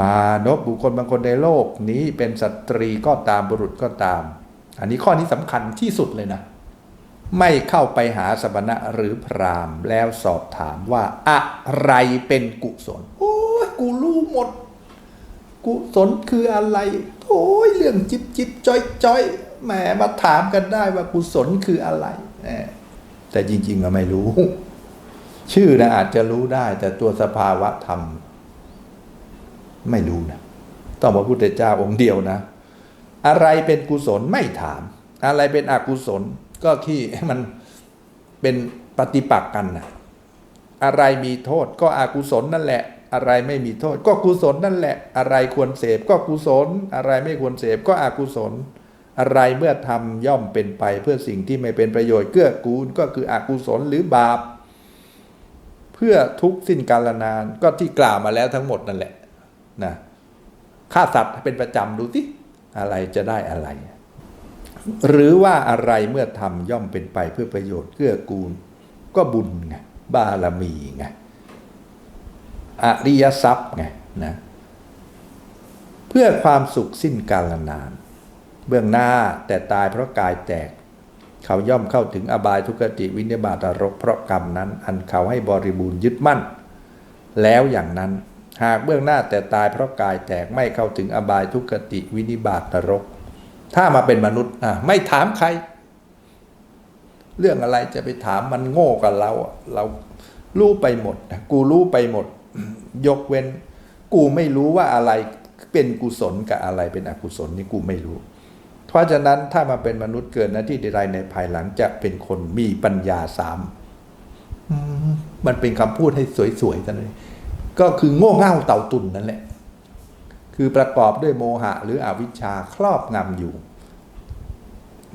มานพบุคคลบางคนในโลกนี้เป็นสตรีก็ตามบุรุษก็ตาม อันนี้ข้อนี้สำคัญที่สุดเลยนะ ไม่เข้าไปหาสมณะหรือพราหมณ์แล้วสอบถามว่าอะไรเป็นกุศล โอ้ยกูรู้หมด กุศลคืออะไร โอ้ยเรื่องจิบจิบจ้อยจ้อยแหมมาถามกันได้ว่ากุศลคืออะไรแหมแต่จริงๆก็ไม่รู้ ชื่อนะอาจจะรู้ได้ แต่ตัวสภาวะธรรม ไม่รู้นะต้องพระพุทธเจ้าองค์เดียวนะ อะไรเป็นกุศลไม่ถาม อะไรเป็นอกุศลก็ที่มันเป็นปฏิปักษ์กันนะอะไรมีโทษก็อกุศลนั่นแหละ อะไรไม่มีโทษ ก็กุศลนั่นแหละ อะไรควรเสพก็กุศล อะไรไม่ควรเสพก็อกุศล อะไรเมื่อทำย่อมเป็นไปเพื่อสิ่งที่ไม่เป็นประโยชน์เกื้อกูลก็คืออกุศลหรือบาป เพื่อทุกสิ้นกาลนานก็ที่กล่าวมาแล้วทั้งหมดนั่นแหละ นะฆ่าสัตว์เป็นประจำดูสิอะไรจะได้อะไร หรือว่าอะไรเมื่อทำย่อมเป็นไปเพื่อประโยชน์เกื้อกูล ก็บุญไงบารมีไงอริยทรัพย์ไงนะเพื่อความสุขสิ้นกาลนาน เบื้องหน้าแต่ตายเพราะกายแตก เขาย่อมเข้าถึงอบายทุกขติวินิบาตรกเพราะกรรมนั้น อันเขาให้บริบูรณ์ยึดมั่น แล้วอย่างนั้น หากเบื้องหน้าแต่ตายเพราะกายแตกไม่เข้าถึงอบายทุกขติวินิบาตนรก ถ้ามาเป็นมนุษย์อะไม่ถามใคร เรื่องอะไรจะไปถามมันโง่กับเรา เรารู้ไปหมด กูรู้ไปหมด ยกเว้น กูไม่รู้ว่าอะไรเป็นกุศลกับอะไรเป็นอกุศลนี่กูไม่รู้ เพราะฉะนั้นถ้ามาเป็นมนุษย์เกิดน้าที่ใดในภายหลังจะเป็นคนมีปัญญาสามมันเป็นคำพูดให้สวยๆกันเลย ก็คือโง่เง่าเต่าตุ่นนั่นแหละ คือประกอบด้วยโมหะหรืออวิชชาครอบงำอยู่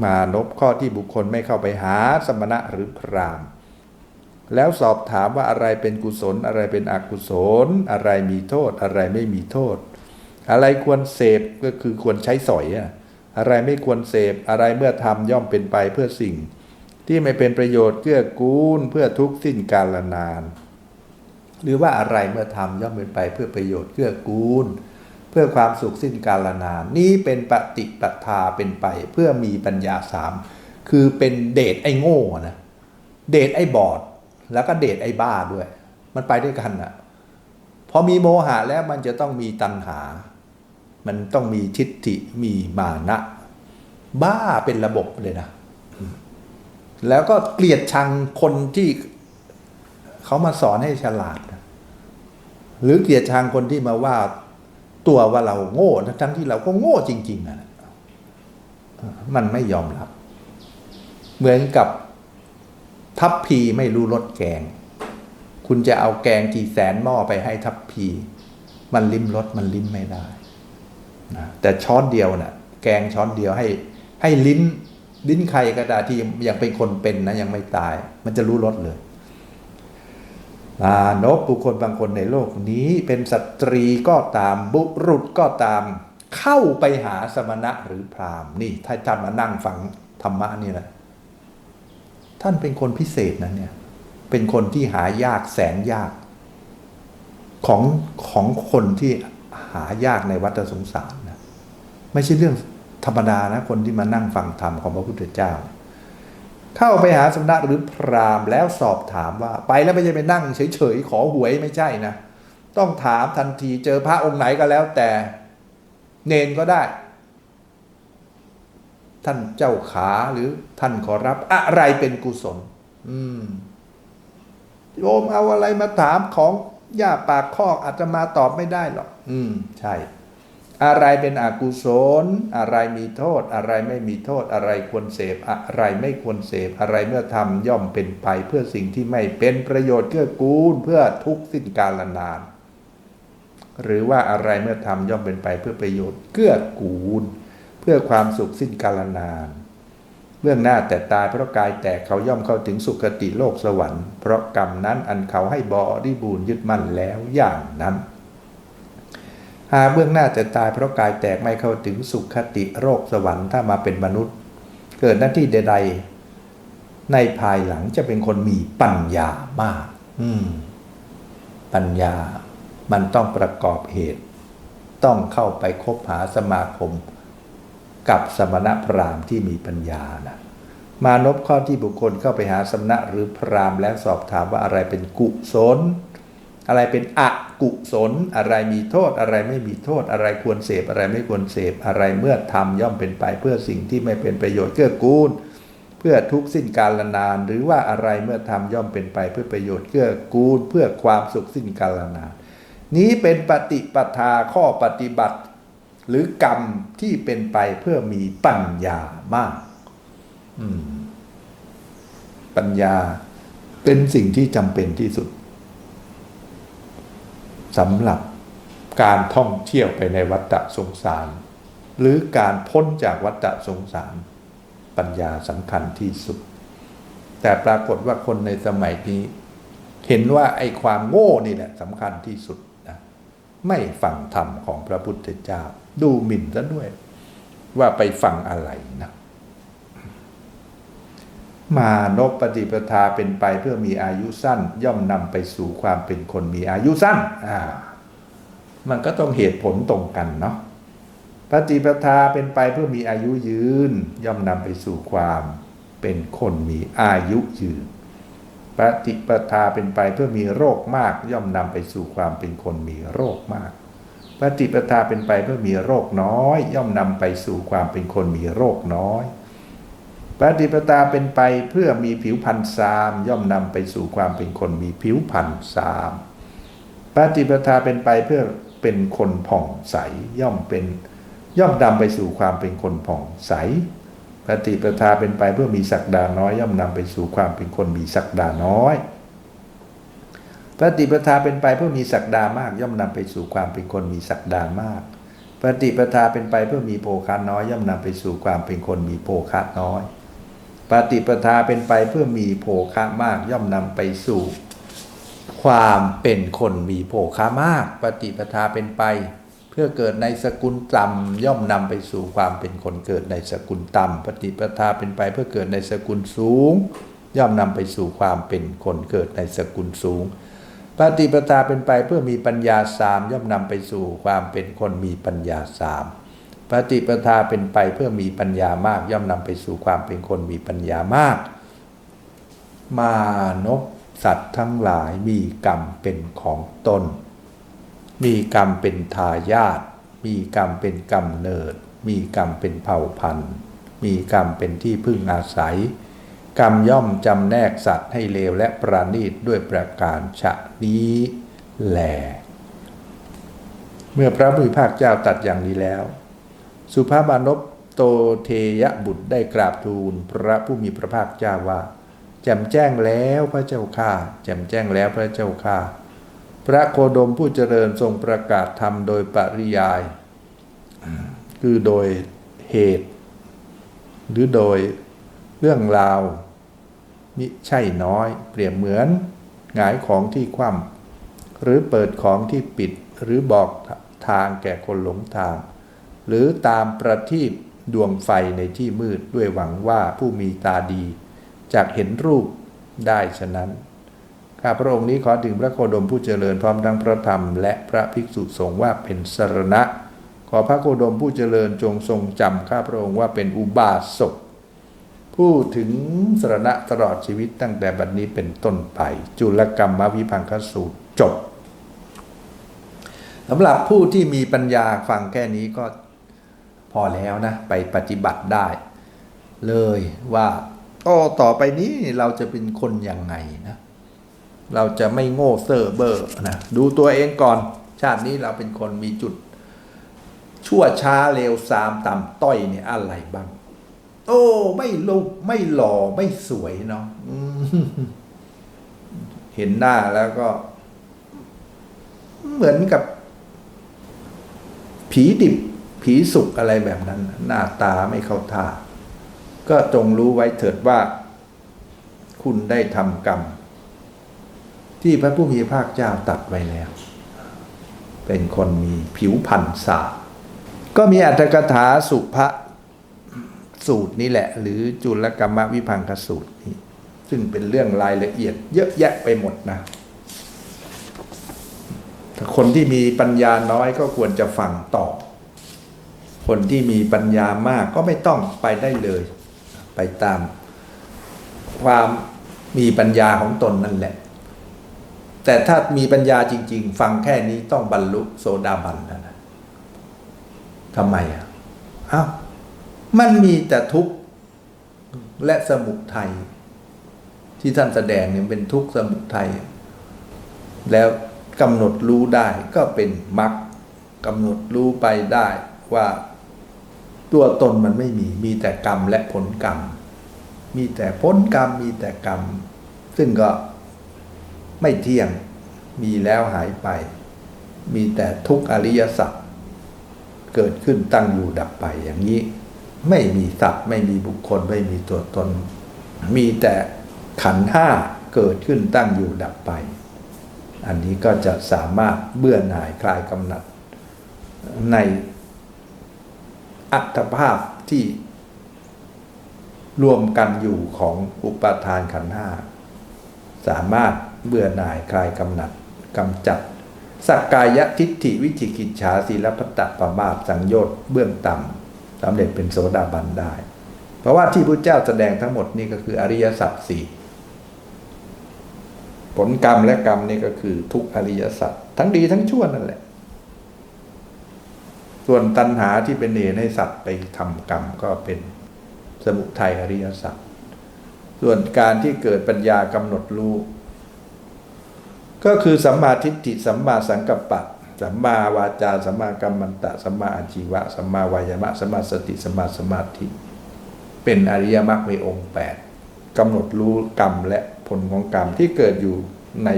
มานพข้อที่บุคคลไม่เข้าไปหาสมณะหรือพรามแล้วสอบถามว่าอะไรเป็นกุศล อะไรเป็นอกุศล อะไรมีโทษ อะไรไม่มีโทษ อะไรควรเสพก็คือควรใช้สอยอะอะไรไม่ควรเสพอะไรเมื่อทำย่อมเป็นไปเพื่อสิ่ง ที่ไม่เป็นประโยชน์เกื้อกูลเพื่อทุกข์สิ้นกาลนาน หรือว่าอะไรเมื่อทำย่อมเป็นไปเพื่อประโยชน์เกื้อกูล เพื่อความสุขสิ้นกาลนาน นี้เป็นปฏิปทาเป็นไป เพื่อมีปัญญาสามคือเป็นเดชไอ้โง่นะเดชไอ้บอดแล้วก็เดชไอ้บ้าด้วย มันไปด้วยกันอะพอมีโมหะแล้วมันจะต้องมีตัณหา มันต้องมีทิฏฐิมีมานะ บ้าเป็นระบบเลยนะ แล้วก็เกลียดชังคนที่ เขามาสอนให้ฉลาด หรือเกลียดชังคนที่มาว่าตัวว่าเราโง่ทั้งที่เราก็โง่จริงๆนะมันไม่ยอมรับ เหมือนกับทัพพีไม่รู้รสแกง คุณจะเอาแกงกี่แสนหม้อไปให้ทัพพี มันลิ้มรสมันลิ้มไม่ได้นะแต่ช้อนเดียวนะ่ะ แกงช้อนเดียวให้ ให้ลิ้น ลิ้นใครก็ได้ที่ยังเป็นคนเป็นนะยังไม่ตาย มันจะรู้รสเลยานกบุคคลบางคนในโลกนี้เป็นสตรีก็ตามบุรุษก็ตาม เข้าไปหาสมณะหรือพราหมณ์นี่ ถ้าท่านมานั่งฟังธรรมะนี่แหละท่านเป็นคนพิเศษนะเนี่ย เป็นคนที่หายากแสนยาก ของของคนที่หายากในวัฏสงสารนะไม่ใช่เรื่องธรรมดานะคนที่มานั่งฟังธรรมของพระพุทธเจ้า เข้าไปหาสมณะหรือพราหมณ์แล้วสอบถามว่า ไปแล้วไม่ใช่ไปนั่งเฉยๆขอหวยไม่ใช่นะ ต้องถามทันทีเจอพระองค์ไหนก็แล้วแต่เนนก็ได้ ท่านเจ้าขาหรือท่านขอรับอะไรเป็นกุศล อืมโยมเอาอะไรมาถามของย่าปากคอกอาจจะมาตอบไม่ได้หรอก อืม ใช่ อะไรเป็นอกุศล อะไรมีโทษ อะไรไม่มีโทษ อะไรควรเสพ อะไรไม่ควรเสพ อะไรเมื่อทำย่อมเป็นไป เพื่อสิ่งที่ไม่เป็นประโยชน์เกื้อกูลเพื่อทุกสิ้นกาลนาน หรือว่าอะไรเมื่อทำย่อมเป็นไปเพื่อประโยชน์เกื้อกูล เพื่อความสุขสิ้นกาลนาน เบื้องหน้าแต่ตายเพราะกายแตกเขาย่อมเข้าถึงสุคติโลกสวรรค์ เพราะกรรมนั้นอันเขาให้บอริบูรณ์ยึดมั่นแล้วอย่างนั้น หากเบื้องหน้าแต่ตายเพราะกายแตกไม่เข้าถึงสุขคติโลกสวรรค์ถ้ามาเป็นมนุษย์ เกิดหน้าที่ใด ๆ ในภายหลังจะเป็นคนมีปัญญามาก อืม ปัญญามันต้องประกอบเหตุ ต้องเข้าไปคบหาสมาคม กับสมณพราหมณ์ที่มีปัญญานะมานพข้อที่บุคคลเข้าไปหาสมณะหรือพราหมณ์แล้วสอบถามว่าอะไรเป็นกุศล อะไรเป็นอกุศล อะไรมีโทษ อะไรไม่มีโทษ อะไรควรเสพ อะไรไม่ควรเสพ อะไรเมื่อทำย่อมเป็นไปเพื่อสิ่งที่ไม่เป็นประโยชน์เกื้อกูล เพื่อทุกสิ้นกาลนาน หรือว่าอะไรเมื่อทำย่อมเป็นไปเพื่อประโยชน์เกื้อกูล เพื่อความสุขสิ้นกาลนาน นี้เป็นปฏิปทาข้อปฏิบัติ หรือกรรมที่เป็นไปเพื่อมีปัญญามากปัญญาเป็นสิ่งที่จำเป็นที่สุด สำหรับการท่องเที่ยวไปในวัฏสงสาร หรือการพ้นจากวัฏสงสาร ปัญญาสำคัญที่สุด แต่ปรากฏว่าคนในสมัยนี้เห็นว่าไอ้ความโง่นี่แหละสำคัญที่สุดนะไม่ฟังธรรมของพระพุทธเจ้า ดูหมิ่นซะด้วย ว่าไปฟังอะไรนะ มานพปฏิปทาเป็นไปเพื่อมีอายุสั้น ย่อมนำไปสู่ความเป็นคนมีอายุสั้นอ่ามันก็ต้องเหตุผลตรงกันเนาะปฏิปทาเป็นไปเพื่อมีอายุยืน ย่อมนำไปสู่ความเป็นคนมีอายุยืนปฏิปทาเป็นไปเพื่อมีโรคมาก ย่อมนำไปสู่ความเป็นคนมีโรคมากปฏิปทาเป็นไปเพื่อมีโรคน้อย ย่อมนำไปสู่ความเป็นคนมีโรคน้อย ปฏิปทาเป็นไปเพื่อมีผิวพรรณซาม ย่อมนำไปสู่ความเป็นคนมีผิวพรรณซามปฏิปทาเป็นไปเพื่อเป็นคนผ่องใสย่อมเป็น ย่อมนำไปสู่ความเป็นคนผ่องใสปฏิปทาเป็นไปเพื่อมีศักดาน้อย ย่อมนำไปสู่ความเป็นคนมีศักดาน้อยปฏิปทาเป็นไปเพื่อมีศักดามาก ย่อมนำไปสู่ความเป็นคนมีศักดามากปฏิปทาเป็นไปเพื่อมีโภคะน้อย ย่อมนำไปสู่ความเป็นคนมีโภคะน้อย ปฏิปทาเป็นไปเพื่อมีโภคะมากย่อมนำไปสู่ ความเป็นคนมีโภคะมาก ปฏิปทาเป็นไป เพื่อเกิดในสกุลต่ำย่อมนำไปสู่ความเป็นคนเกิดในสกุลต่ำปฏิปทาเป็นไปเพื่อเกิดในสกุลสูง ย่อมนำไปสู่ความเป็นคนเกิดในสกุลสูง ปฏิปทาเป็นไปเพื่อมีปัญญาสามย่อมนำไปสู่ความเป็นคนมีปัญญาสาม ปฏิปทาเป็นไปเพื่อมีปัญญามาก ย่อมนำไปสู่ความเป็นคนมีปัญญามาก มานพสัตว์ทั้งหลายมีกรรมเป็นของตน มีกรรมเป็นทายาทมีกรรมเป็นกรรมเนิด มีกรรมเป็นเผ่าพันธุ์ มีกรรมเป็นที่พึ่งอาศัย กรรมย่อมจำแนกสัตว์ให้เลวและประณีตด้วยประการฉะนี้แลเมื่อพระผู้มีพระเจ้าตัดอย่างนี้แล้ว สุภาพบานพโตเทยบุตรได้กราบทูลพระผู้มีพระภาคเจ้าว่าแจ่มแจ้งแล้วพระเจ้าข้าแจ่มแจ้งแล้วพระเจ้าข้าพระโคดมผู้เจริญทรงประกาศธรรมโดยปริยาย คือโดยเหตุ หรือโดยเรื่องราวมิใช่น้อย เปรียบเหมือนหงายของที่คว่ำหรือเปิดของที่ปิดหรือบอกทางแก่คนหลงทาง หรือตามประทีปดวงไฟในที่มืดด้วยหวังว่าผู้มีตาดีจากเห็นรูปได้ฉะนั้น ข้าพระองค์นี้ขอถึงพระโคดมผู้เจริญพร้อมทั้งพระธรรมและพระภิกษุสงฆ์ว่าเป็นสรณะ ขอพระโคดมผู้เจริญจงทรงจำข้าพระองค์ว่าเป็นอุบาสกผู้ถึงสรณะตลอดชีวิตตั้งแต่บัดนี้เป็นต้นไป จุลกรรมวิพังคสูตรจบสำหรับผู้ที่มีปัญญาฟังแค่นี้ก็ พอแล้วนะ ไปปฏิบัติได้ เลยว่าก็ต่อไปนี้เราจะเป็นคนยังไงนะ เราจะไม่โง่เซ่อเบอร์นะดูตัวเองก่อน ชาตินี้เราเป็นคนมีจุด ชั่วช้าเลวซามต่ำต้อยเนี่ยอะไรบ้าง โอ้ ไม่ลุกไม่หล่อไม่สวยเนาะเห็นหน้าแล้วก็ เหมือนกับ ผีดิบ ผีสุกอะไรแบบนั้น หน้าตาไม่เข้าท่า ก็จงรู้ไว้เถิดว่า คุณได้ทำกรรม ที่พระผู้มีพระภาคเจ้าตัดไว้แล้ว เป็นคนมีผิวพรรณสาก็มีอัตถกถาสุภะสูตรนี้แหละ หรือจุลกรรมวิพังคสูตรนี้ ซึ่งเป็นเรื่องรายละเอียด เยอะแยะไปหมดนะถ้าคนที่มีปัญญาน้อยก็ควรจะฟังต่อ คนที่มีปัญญามากก็ไม่ต้องไปได้เลย ไปตามความมีปัญญาของตนนั่นแหละ แต่ถ้ามีปัญญาจริง ๆ ฟังแค่นี้ต้องบรรลุโสดาบันแล้วนะทำไมอะอ้าวมันมีแต่ทุกข์และสมุทัยที่ท่านแสดงเนี่ยเป็นทุกข์สมุทัยแล้วกำหนดรู้ได้ก็เป็นมรรคกำหนดรู้ไปได้ว่า ตัวตนมันไม่มี มีแต่กรรมและผลกรรม มีแต่ผลกรรม มีแต่กรรม ซึ่งก็ไม่เที่ยง มีแล้วหายไป มีแต่ทุกข์อริยสัจเกิดขึ้นตั้งอยู่ดับไปอย่างนี้ ไม่มีสัตว์ไม่มีบุคคลไม่มีตัวตน มีแต่ขันธ์ห้าเกิดขึ้นตั้งอยู่ดับไป อันนี้ก็จะสามารถเบื่อหน่ายคลายกำหนัดใน อัตภาพที่รวมกันอยู่ของอุปาทานขันธ์ห้าสามารถเบื่อหน่ายคลายกำหนัดกำจัดสักกายทิฏฐิวิจิกิจฉาศีลพัตตปมาทสังโยชน์เบื้องต่ำสำเร็จเป็นโสดาบันได้ เพราะว่าที่พระเจ้าแสดงทั้งหมดนี่ก็คืออริยสัจสี่ผลกรรมและกรรมนี่ก็คือทุกอริยสัจทั้งดีทั้งชั่วนั่นแหละ ส่วนตัณหาที่เป็นเหตุให้สัตว์ไปทำกรรมก็เป็นสมุทัยอริยสัจส่วนการที่เกิดปัญญากำหนดรู้ก็คือสัมมาทิฏฐิสัมมาสังกัปปะสัมมาวาจาสัมมากัมมันตะสัมมาอาชีวะสัมมาวายามะสัมมาสติสัมมาสมาธิ เป็นอริยมรรคในองค์แปดกำหนดรู้กรรมและผลของกรรมที่เกิดอยู่ใน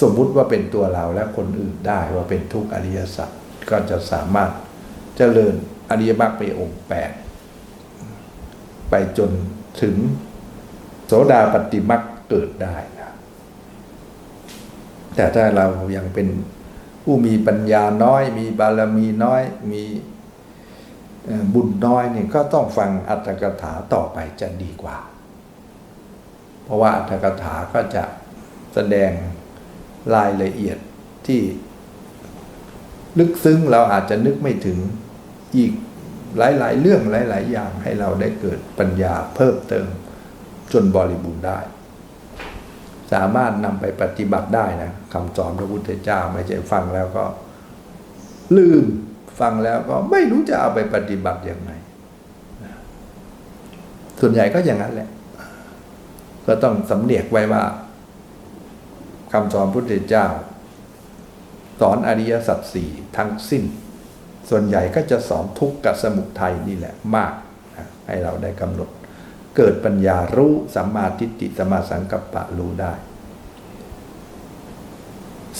สมมุติว่าเป็นตัวเราและคนอื่นได้ว่าเป็นทุกข์อริยสัจ ก็จะสามารถเจริญอริยมรรคในองค์แปดไปจนถึงโสดาปฏิมรรคเกิดได้นะแต่ถ้าเรายังเป็นผู้มีปัญญาน้อย มีบารมีน้อย มีบุญน้อยเนี่ยก็ต้องฟังอัตถกถาต่อไปจะดีกว่า เพราะว่าอัตถกถาก็จะแสดงรายละเอียดที่ ลึกซึ้งเราอาจจะนึกไม่ถึงอีกหลาย ๆ เรื่องหลาย ๆ อย่างให้เราได้เกิดปัญญาเพิ่มเติมจนบริบูรณ์ได้ สามารถนำไปปฏิบัติได้นะคำสอนพระพุทธเจ้าไม่ใช่ฟังแล้วก็ ลืมฟังแล้วก็ไม่รู้จะเอาไปปฏิบัติยังไงส่วนใหญ่ก็อย่างนั้นแหละ ก็ต้องสำเนียกไว้ว่าคำสอนพระพุทธเจ้า สอนอริยสัจสี่ทั้งสิ้น ส่วนใหญ่ก็จะสอนทุกข์กับสมุทัยนี่แหละมากนะให้เราได้กำหนด เกิดปัญญารู้สัมมาทิฏฐิสัมมาสังกัปปะรู้ได้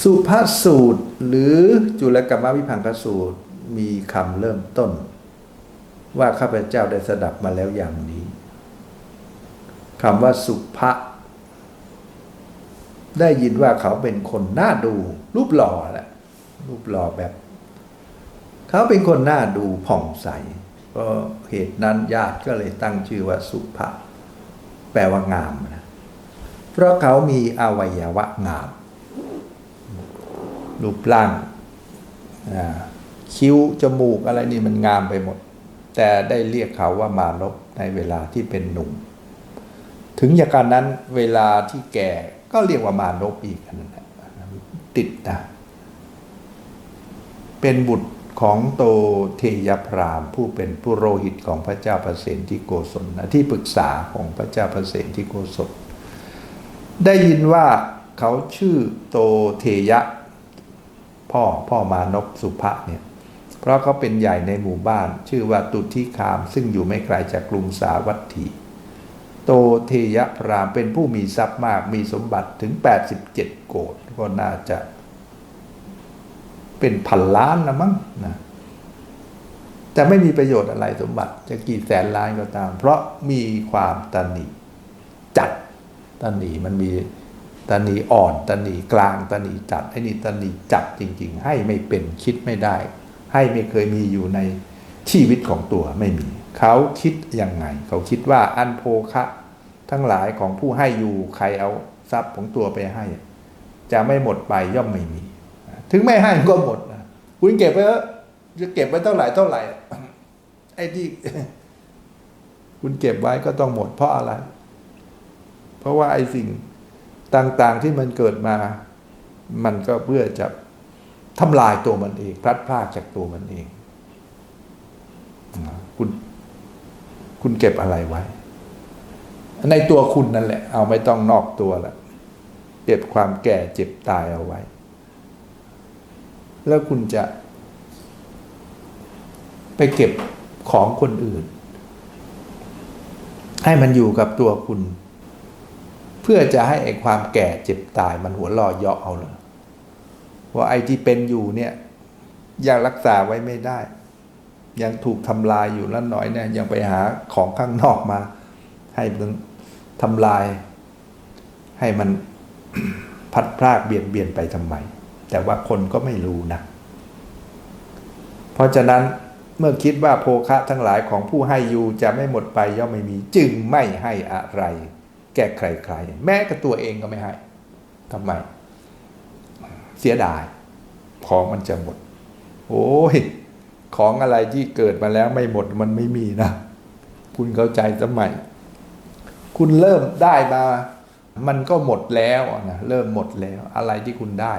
สุภาษสูตรหรือจุลกรรมวิพังคสูตรมีคำเริ่มต้น ว่าข้าพเจ้าได้สดับมาแล้วอย่างนี้คำว่าสุภะได้ยินว่าเขาเป็นคนน่าดูรูปหล่อแหละ รูปหล่อแบบ เขาเป็นคนน่าดูผ่องใสก็เหตุนั้นญาติก็เลยตั้งชื่อว่าสุภะแปลว่างามนะเพราะเขามีอวัยวะงาม รูปร่างคิ้ว จมูกอะไรนี่มันงามไปหมด แต่ได้เรียกเขาว่ามานพในเวลาที่เป็นหนุ่ม ถึงอย่างการนั้นเวลาที่แก่ก็เรียกว่ามานพอีกนั่นแหละติดนะ เป็นบุตรของโตเทยพรามผู้เป็นผู้โรหิตของพระเจ้าประเสนที่โกศลนะที่ปรึกษาของพระเจ้าประเสนที่โกศลได้ยินว่าเขาชื่อโตเทยะ พ่อพ่อมานพสุภะเนี่ยเพราะเขาเป็นใหญ่ในหมู่บ้าน ชื่อว่าตุทิคาม ซึ่งอยู่ไม่ไกลจากกรุงสาวัตถี โตเทยพรามเป็นผู้มีทรัพย์มากมีสมบัติถึง 87 โกดก็น่าจะ เป็นพันล้านนะมั้งนะแต่ไม่มีประโยชน์อะไรสมบัติจะกี่แสนล้านก็ตาม เพราะมีความตันหนีจัดตันหนีมันมีตันหนีอ่อนตันหนีกลางตันหนีจัดไอ้นี่ตันหนีจัดจริง ๆ ให้ไม่เป็นคิดไม่ได้ ให้ไม่เคยมีอยู่ในชีวิตของตัวไม่มี เขาคิดยังไง เขาคิดว่าอันโภคะ ทั้งหลายของผู้ให้อยู่ใครเอาทรัพย์ของตัวไปให้ จะไม่หมดไปย่อมไม่มี ถึงไม่ให้ก็หมดนะคุณเก็บไว้เถอะจะเก็บไว้เท่าไหร่เท่าไหร่ไอ้ที่คุณเก็บไว้ก็ต้องหมด เพราะอะไร เพราะว่าไอ้สิ่งต่างๆที่มันเกิดมา มันก็เพื่อจะทำลายตัวมันเองพลัดพรากจากตัวมันเอง คุณ คุณเก็บอะไรไว้ ในตัวคุณนั่นแหละ เอาไม่ต้องนอกตัวละเก็บความแก่เจ็บตายเอาไว้ แล้วคุณจะไปเก็บของคนอื่น ให้มันอยู่กับตัวคุณ เพื่อจะให้ไอ้ความแก่เจ็บตายมันหัวเรอเยาะเอาเลยว่าไอ้ที่เป็นอยู่เนี่ยยังรักษาไว้ไม่ได้ ยังถูกทำลายอยู่แล้วหน่อยเนี่ย ยังไปหาของข้างนอกมา ให้มันทำลาย ให้มันพัดพรากเบียดเบียนไปทำไม แต่ว่าคนก็ไม่รู้นะ เพราะฉะนั้นเมื่อคิดว่าโภคะทั้งหลายของผู้ให้อยู่จะไม่หมดไปย่อมไม่มีจึงไม่ให้อะไร แก่ใครๆแม้กับตัวเองก็ไม่ให้ทำไม เสียดาย ของมันจะหมด โอ้ยของอะไรที่เกิดมาแล้วไม่หมดมันไม่มีนะ คุณเข้าใจสมัย คุณเริ่มได้มา มันก็หมดแล้วนะเริ่มหมดแล้ว อะไรที่คุณได้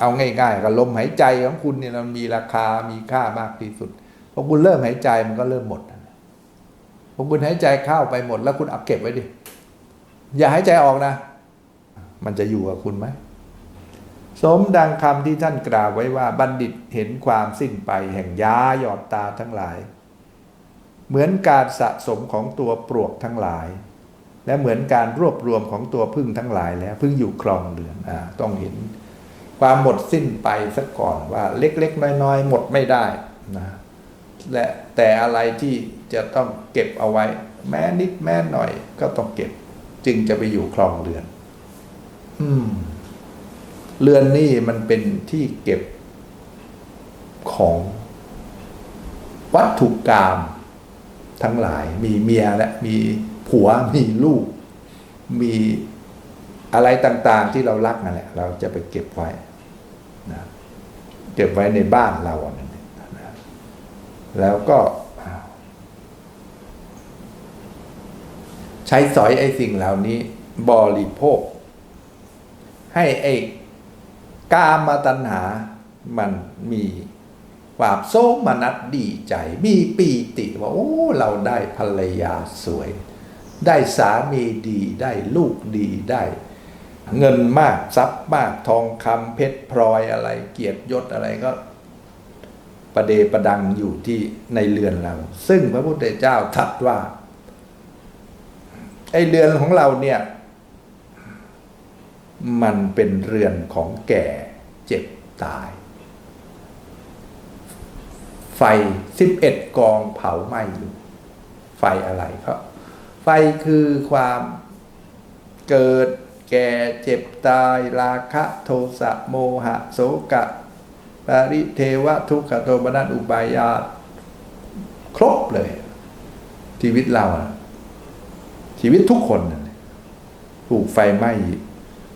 เอาง่ายๆกับลมหายใจของคุณเนี่ยมันมีราคา มีค่ามากที่สุด พอคุณเริ่มหายใจมันก็เริ่มหมดพอคุณหายใจเข้าไปหมด แล้วคุณเอาเก็บไว้ดิ อย่าหายใจออกนะ มันจะอยู่กับคุณไหม สมดังคำที่ท่านกล่าวไว้ว่าบัณฑิตเห็นความสิ้นไปแห่งยาหยอดตาทั้งหลาย เหมือนการสะสมของตัวปลวกทั้งหลาย และเหมือนการรวบรวมของตัวพึ่งทั้งหลายแล้วพึ่งอยู่ครองเรือนอ่าต้องเห็น ความหมดสิ้นไปซะก่อนว่าเล็กๆ น้อยๆ หมดไม่ได้นะและแต่อะไรที่จะต้องเก็บเอาไว้ แม้นิดแม้หน่อย ก็ต้องเก็บ จึงจะไปอยู่ครองเรือน อืม เรือนนี่มันเป็นที่เก็บของ วัตถุกรรมทั้งหลาย มีเมียและมีผัวมีลูก มีอะไรต่าง ๆ ที่เรารักนั่นแหละ เราจะไปเก็บไว้ เก็บไว้ในบ้านเราอันนั้นแล้วก็ ใช้สอยไอ้สิ่งเหล่านี้ บริโภค ให้ไอ้กามตัณหา มันมีความโสมนัสดีใจ มีปีติว่าโอ้ เราได้ภรรยาสวย ได้สามีดีได้ลูกดีได้ เงินมากทรัพย์มากทองคำเพชรพลอยอะไร เกียรติยศอะไรก็ ประเดประดังอยู่ที่ในเรือนเรา ซึ่งพระพุทธเจ้าตรัดว่า ไอเรือนของเราเนี่ย มันเป็นเรือนของแก่เจ็บตาย ไฟสิบเอ็ดกองเผาไหม้อยู่ ไฟอะไรครับ ไฟคือความเกิด แก่เจ็บตายราคะโทสะโมหะโสกะปริเทวะทุกขโทมนัสอุบายาตครบเลย ชีวิตเราอะชีวิตทุกคนถูกไฟไหม้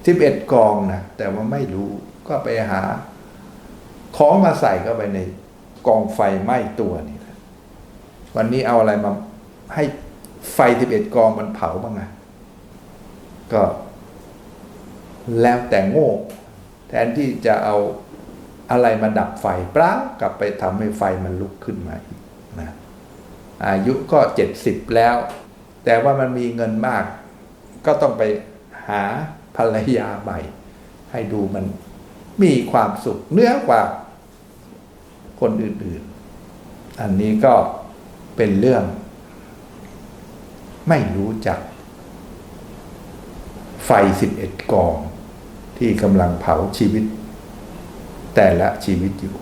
สิบเอ็ดกองนะแต่ว่าไม่รู้ก็ไปหา ของมาใส่เข้าไปในกองไฟไหม้ตัวนี่แหละวันนี้เอาอะไรมาให้ไฟสิบเอ็ดกองมันเผาบ้างไงก็ แล้วแต่โง่ แทนที่จะเอาอะไรมาดับไฟเปล่ากลับไปทำให้ไฟมันลุกขึ้นมาอีกนะอายุก็เจ็ดสิบแล้ว แต่ว่ามันมีเงินมาก ก็ต้องไปหาภรรยาใหม่ ให้ดูมันมีความสุขเนื้อกว่าคนอื่นๆ อันนี้ก็เป็นเรื่อง ไม่รู้จัก ไฟสิบเอ็ดกอง ที่กำลังเผาชีวิต แต่ละชีวิตอยู่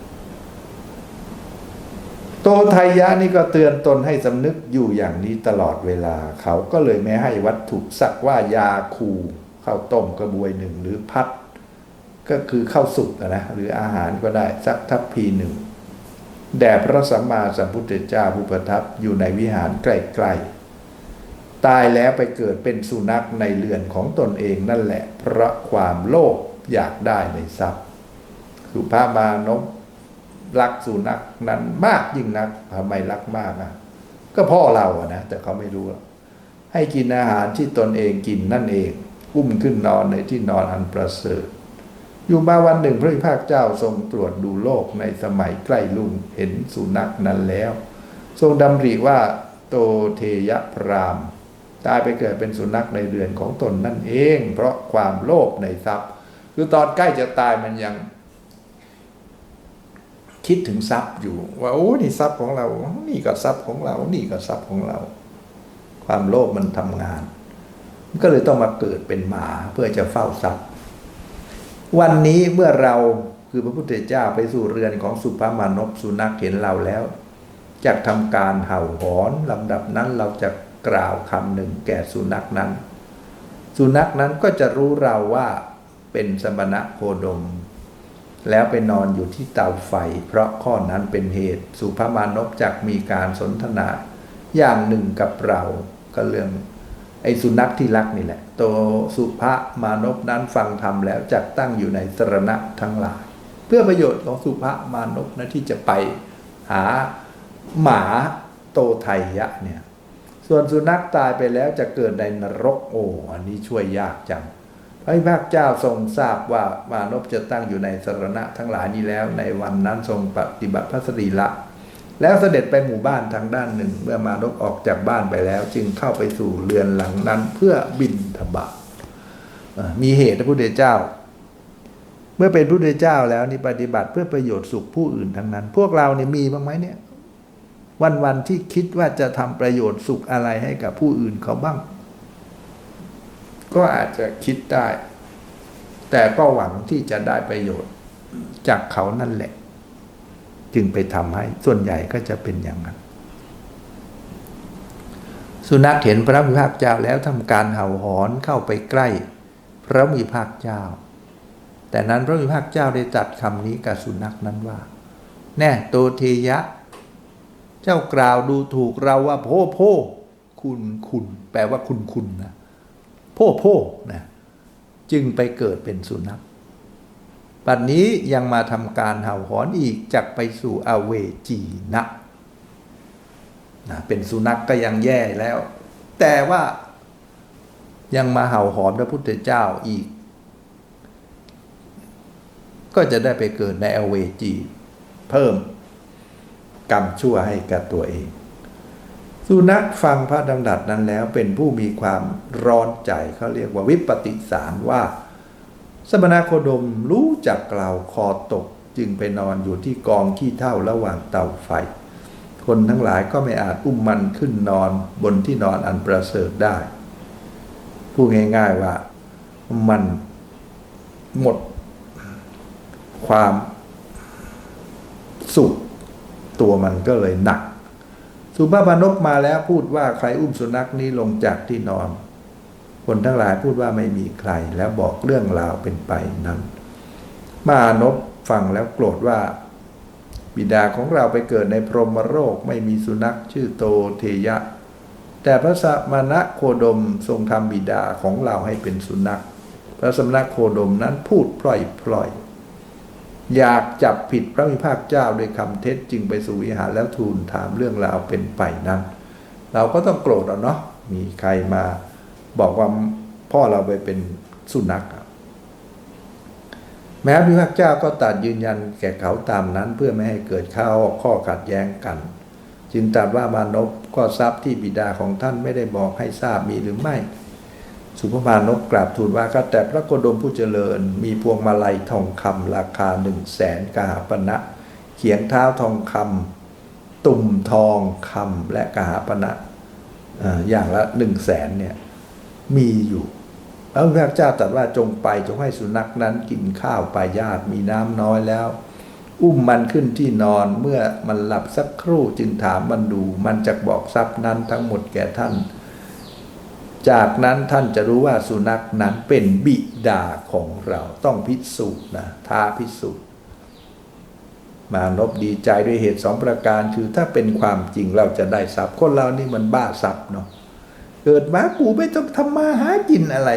โตไทยะนี่ก็เตือนตนให้สำนึกอยู่อย่างนี้ตลอดเวลา เขาก็เลยไม่ให้วัตถุสักว่ายาคูข้าวต้มกระบวยหนึ่งหรือพัด ก็คือข้าวสุกนะหรืออาหารก็ได้สักทัพพีหนึ่งแด่พระสัมมาสัมพุทธเจ้าผู้ประทับอยู่ในวิหารใกล้ๆตายแล้วไปเกิดเป็นสุนัขในเรือนของตนเองนั่นแหละ เพราะความโลภอยากได้ในทรัพย์ สุภาพมานพรักสุนัขนั้นมากยิ่งนักทำไมรักมากอะ ก็พ่อเราอะนะแต่เขาไม่รู้ ให้กินอาหารที่ตนเองกินนั่นเองอุ้มขึ้นนอนในที่นอนอันประเสริฐอยู่มาวันหนึ่งพระพิภาคเจ้าทรงตรวจดูโลกในสมัยใกล้ลุงเห็นสุนัขนั้นแล้ว ทรงดำริว่าโตเทยพรามณ์ ตายไปเกิดเป็นสุนัขในเรือนของตนนั่นเอง เพราะความโลภในทรัพย์ คือตอนใกล้จะตายมันยัง คิดถึงทรัพย์อยู่ ว่าโอ้นี่ทรัพย์ของเรา นี่ก็ทรัพย์ของเรา นี่ก็ทรัพย์ของเรา ความโลภมันทำงาน ก็เลยต้องมาเกิดเป็นหมาเพื่อจะเฝ้าทรัพย์ วันนี้เมื่อเราคือพระพุทธเจ้าไปสู่เรือนของสุภามานพสุนัขเห็นเราแล้วจากทำการเห่าหอนลำดับนั้นเราจะ กล่าวคำหนึ่งแก่สุนัขนั้น สุนัขนั้นก็จะรู้เราว่าเป็นสมณะโคดม แล้วไปนอนอยู่ที่เตาไฟ เพราะข้อนั้นเป็นเหตุ สุภามานพจักมีการสนทนา อย่างหนึ่งกับเราก็เรื่องไอ้สุนัขที่รักนี่แหละ โตสุภามานพนั้นฟังธรรมแล้วจักตั้งอยู่ในสรณะทั้งหลาย เพื่อประโยชน์ของสุภามานพนะที่จะไปหาหมาโตไทยะเนี่ย ส่วนสุนัขตายไปแล้วจะเกิดในนรกโอ้อันนี้ช่วยยากจังพระพิภาคเจ้าทรงทราบว่ามานพจะตั้งอยู่ในสรณะทั้งหลายนี้แล้ว ในวันนั้นทรงปฏิบัติพระสรีละ แล้วเสด็จไปหมู่บ้านทางด้านหนึ่ง เมื่อมานพออกจากบ้านไปแล้ว จึงเข้าไปสู่เรือนหลังนั้นเพื่อบินทบาทเอ่อมีเหตุพระพุทธเจ้า เมื่อเป็นพระพุทธเจ้าแล้วนี่ปฏิบัติเพื่อประโยชน์สุขผู้อื่นทั้งนั้น พวกเราเนี่ยมีบ้างไหมเนี่ย วันวันๆที่คิดว่าจะทำประโยชน์สุขอะไรให้กับผู้อื่นเขาบ้าง ก็อาจจะคิดได้ แต่ก็หวังที่จะได้ประโยชน์ จากเขานั่นแหละ จึงไปทำให้ส่วนใหญ่ก็จะเป็นอย่างนั้น สุนัขเห็นพระมิภาคเจ้าแล้วทำการเห่าหอนเข้าไปใกล้ พระมิภาคเจ้า แต่นั้นพระมิภาคเจ้าได้ตัดคำนี้กับสุนัขนั้นว่า แน่โตเทยะ เจ้ากล่าวดูถูกเราว่าโพโพคุณคุณแปลว่าคุณคุณนะโพโพนะจึงไปเกิดเป็นสุนัขปัจนนี้ยังมาทำการเห่าหอนอีกจักไปสู่อเวจีนะนะเป็นสุนัขกก็ยังแย่แล้ว แต่ว่ายังมาเห่าหอนพระพุทธเจ้าอีก ก็จะได้ไปเกิดในอเวจี เพิ่ม กรรมชั่วให้กับตัวเอง สุนัขฟังพระดำรัสนั้นแล้วเป็นผู้มีความร้อนใจเขาเรียกว่าวิปติสารว่า สมณโคดมรู้จักกล่าวคอตกจึงไปนอนอยู่ที่กองขี้เท่าระหว่างเตาไฟ คนทั้งหลายก็ไม่อาจอุ้มมันขึ้นนอนบนที่นอนอันประเสริฐได้พูดง่ายๆว่ามันหมดความสุข ตัวมันก็เลยหนัก สุภาพนพมาแล้วพูดว่าใครอุ้มสุนัขนี้ลงจากที่นอน คนทั้งหลายพูดว่าไม่มีใครแล้วบอกเรื่องราวเป็นไปนั้น มานพฟังแล้วโกรธว่าบิดาของเราไปเกิดในพรหมโลกไม่มีสุนัขชื่อโตเทยะ แต่พระสมณะโคดมทรงทำบิดาของเราให้เป็นสุนัข พระสมณะโคดมนั้นพูดพล่อยพล่อยๆ อยากจับผิดพระมิภาคเจ้าด้วยคำเท็จจึงไปสู่วิหารแล้วทูลถามเรื่องราวเป็นไปนั้น เราก็ต้องโกรธอะเนาะมีใครมาบอกว่าพ่อเราไปเป็นสุนัขแม้พระมิภาคเจ้าก็ตัดยืนยันแก่เขาตามนั้น เพื่อไม่ให้เกิดข้อข้อขัดแย้งกัน จึงตรัสว่ามานพก็ทรัพย์ที่บิดาของท่านไม่ได้บอกให้ทราบมีหรือไม่ สุภมานพกราบทูลว่าก็แต่พระโคดมผู้เจริญ มีพวงมาลัยทองคำราคาหนึ่งแสนกหาปณะเขียงเท้าทองคำตุ่มทองคำและกหาปณะเอ่ออย่างละหนึ่งแสนเนี่ยมีอยู่แล้วพระเจ้าตรัสว่าจงไปจงให้สุนัขนั้นกินข้าวปลายาตมีน้ำน้อยแล้ว อุ้มมันขึ้นที่นอนเมื่อมันหลับสักครู่จึงถามมันดู มันจะบอกทรัพย์นั้นทั้งหมดแก่ท่าน จากนั้นท่านจะรู้ว่าสุนัขนั้นเป็นบิดาของเราต้องพิสูจน์นะท้าพิสูจน์ มานพดีใจด้วยเหตุสองประการคือถ้าเป็นความจริงเราจะได้ทรัพย์คนเรานี่มันบ้าทรัพย์เนาะเกิดมากูไม่ต้องทำมาหากินอะไร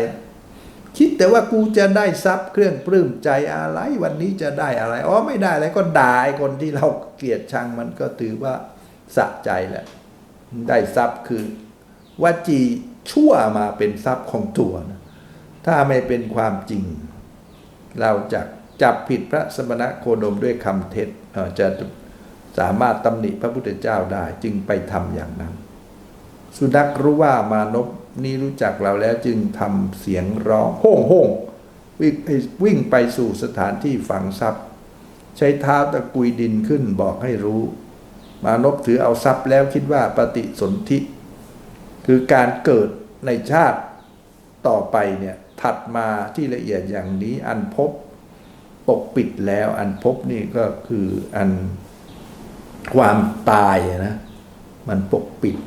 คิดแต่ว่ากูจะได้ทรัพย์เครื่องปลื้มใจอะไรวันนี้จะได้อะไรอ๋อไม่ได้อะไรก็ด่าไอ้คนที่เราเกลียดชังมันก็ถือว่าสะใจแหละได้ทรัพย์คือวจี ชั่วมาเป็นทรัพย์ของตัวนะถ้าไม่เป็นความจริง เราจะจับผิดพระสมณะโคดมด้วยคำเท็จจะสามารถตำหนิพระพุทธเจ้าได้จึงไปทำอย่างนั้น สุนัขรู้ว่ามานพนี้รู้จักเราแล้วจึงทำเสียงร้องโฮ่งโฮ่งวิ่งไปวิ่งไปสู่สถานที่ฝังทรัพย์ ใช้เท้าตะกุยดินขึ้นบอกให้รู้ มานพถือเอาทรัพย์แล้วคิดว่าปฏิสนธิ คือการเกิดในชาติต่อไปเนี่ยถัดมาที่ละเอียดอย่างนี้อันพบปกปิดแล้วอันพบนี่ก็คืออันความตายนะมันปกปิด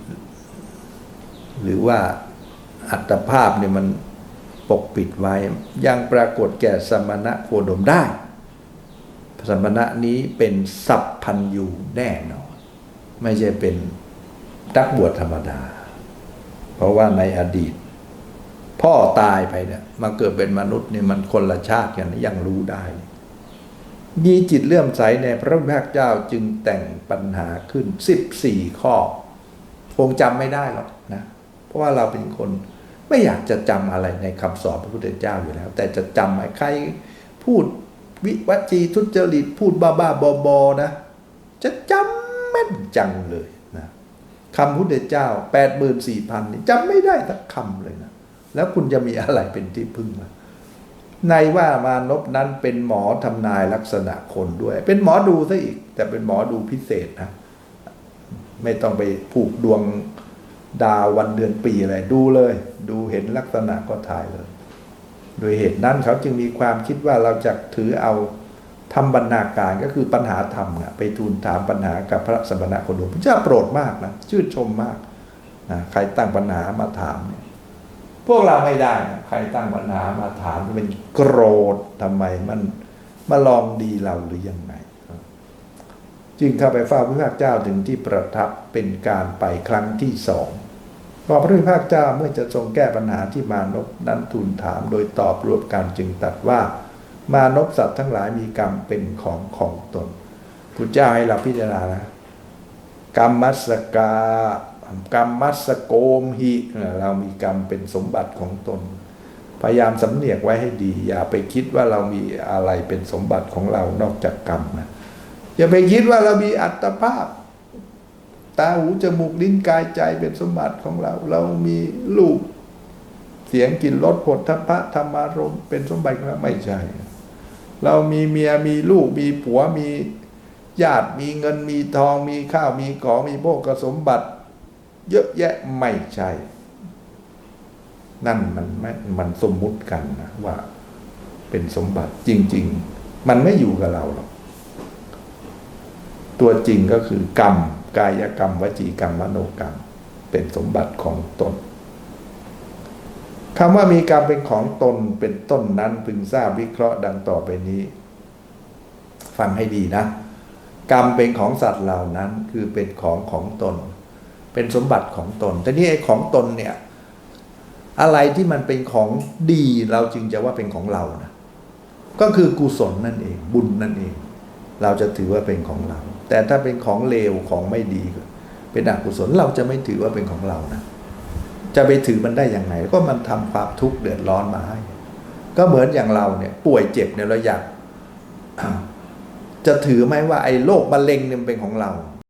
หรือว่าอัตภาพเนี่ยมันปกปิดไว้ ยังปรากฏแก่สมณะโคดมได้ สมณะนี้เป็นสัพพันยูแน่นอน ไม่ใช่เป็นนักบวชธรรมดา เพราะว่าในอดีต พ่อตายไปเนี่ยมาเกิดเป็นมนุษย์นี่มันคนละชาติกันยังรู้ได้ มีจิตเลื่อมใสในพระพุทธเจ้าจึงแต่งปัญหาขึ้น14ข้อ คงจำไม่ได้หรอกนะ เพราะว่าเราเป็นคนไม่อยากจะจำอะไรในคำสอนพระพุทธเจ้าอยู่แล้ว แต่จะจำใครพูดวิวัจีทุจริตพูดบ้าบ้าบอบอๆนะ จะจำแม่นจังเลย คำพุทธเจ้าแปดหมื่นสี่พันนี่จำไม่ได้สักคำเลยนะ แล้วคุณจะมีอะไรเป็นที่พึ่งล่ะในว่ามานพนั้นเป็นหมอทำนายลักษณะคนด้วย เป็นหมอดูซะอีก แต่เป็นหมอดูพิเศษนะ ไม่ต้องไปผูกดวงดาววันเดือนปีอะไรดูเลย ดูเห็นลักษณะก็ถ่ายเลย โดยเหตุนั้นเขาจึงมีความคิดว่าเราจะถือเอา ทำบรรณาการก็คือปัญหาธรรมไปทูลถามปัญหากับพระสมณะโคดมพระเจ้าโปรดมากนะชื่นชมมากนะใครตั้งปัญหามาถามเนี่ยพวกเราไม่ได้นะใครตั้งปัญหามาถามเป็นโกรธทำไมมันมาลองดีเราหรือยังไงจึงเข้าไปเฝ้าพระพุทธเจ้าถึงที่ประทับเป็นการไปครั้งที่สองพอพระพุทธเจ้าเมื่อจะทรงแก้ปัญหาที่มานพนั้นทูลถาม โดยตอบรวมกันจึงตัดว่า มานพสัตว์ทั้งหลายมีกรรมเป็นของของตนพุทธเจ้าให้เราพิจารณานะกรรมมัสกากรรมมัสโกมหิเรามีกรรมเป็นสมบัติของตน พยายามสำเนียกไว้ให้ดี อย่าไปคิดว่าเรามีอะไรเป็นสมบัติของเรานอกจากกรรมนะอย่าไปคิดว่าเรามีอัตภาพ ตาหูจมูกลิ้นกายใจเป็นสมบัติของเรา เรามีลูกเสียงกลิ่นรสผลทพะธรรมารมเป็นสมบัติของเราไม่ใช่ เรามีเมียมีลูกมีผัวมีญาติมีเงินมีทองมีข้าวมีของมีโภคสมบัติ เยอะแยะไม่ใช่ นั่นมันไม่มันสมมุติกันนะว่า เป็นสมบัติจริง ๆ มันไม่อยู่กับเราหรอกตัวจริงก็คือกรรม กายกรรม วจีกรรมมโนกรรม เป็นสมบัติของตน คำว่ามีกรรมเป็นของตนเป็นต้นนั้นพึงทราบวิเคราะห์ดังต่อไปนี้ ฟังให้ดีนะ กรรมเป็นของสัตว์เหล่านั้นคือเป็นของของตน เป็นสมบัติของตน แต่นี่ไอ้ของตนเนี่ย อะไรที่มันเป็นของดีเราจึงจะว่าเป็นของเรานะก็คือกุศลนั่นเอง บุญนั่นเอง เราจะถือว่าเป็นของเรา แต่ถ้าเป็นของเลวของไม่ดี เป็นอกุศลเราจะไม่ถือว่าเป็นของเรานะ จะไปถือมันได้ยังไง ก็มันทำความทุกข์เดือดร้อนมาให้ ก็เหมือนอย่างเราเนี่ย ป่วยเจ็บเนี่ยเราอยากจะถือไหมว่าไอ้โรคมะเร็งเนี่ยเป็นของเรา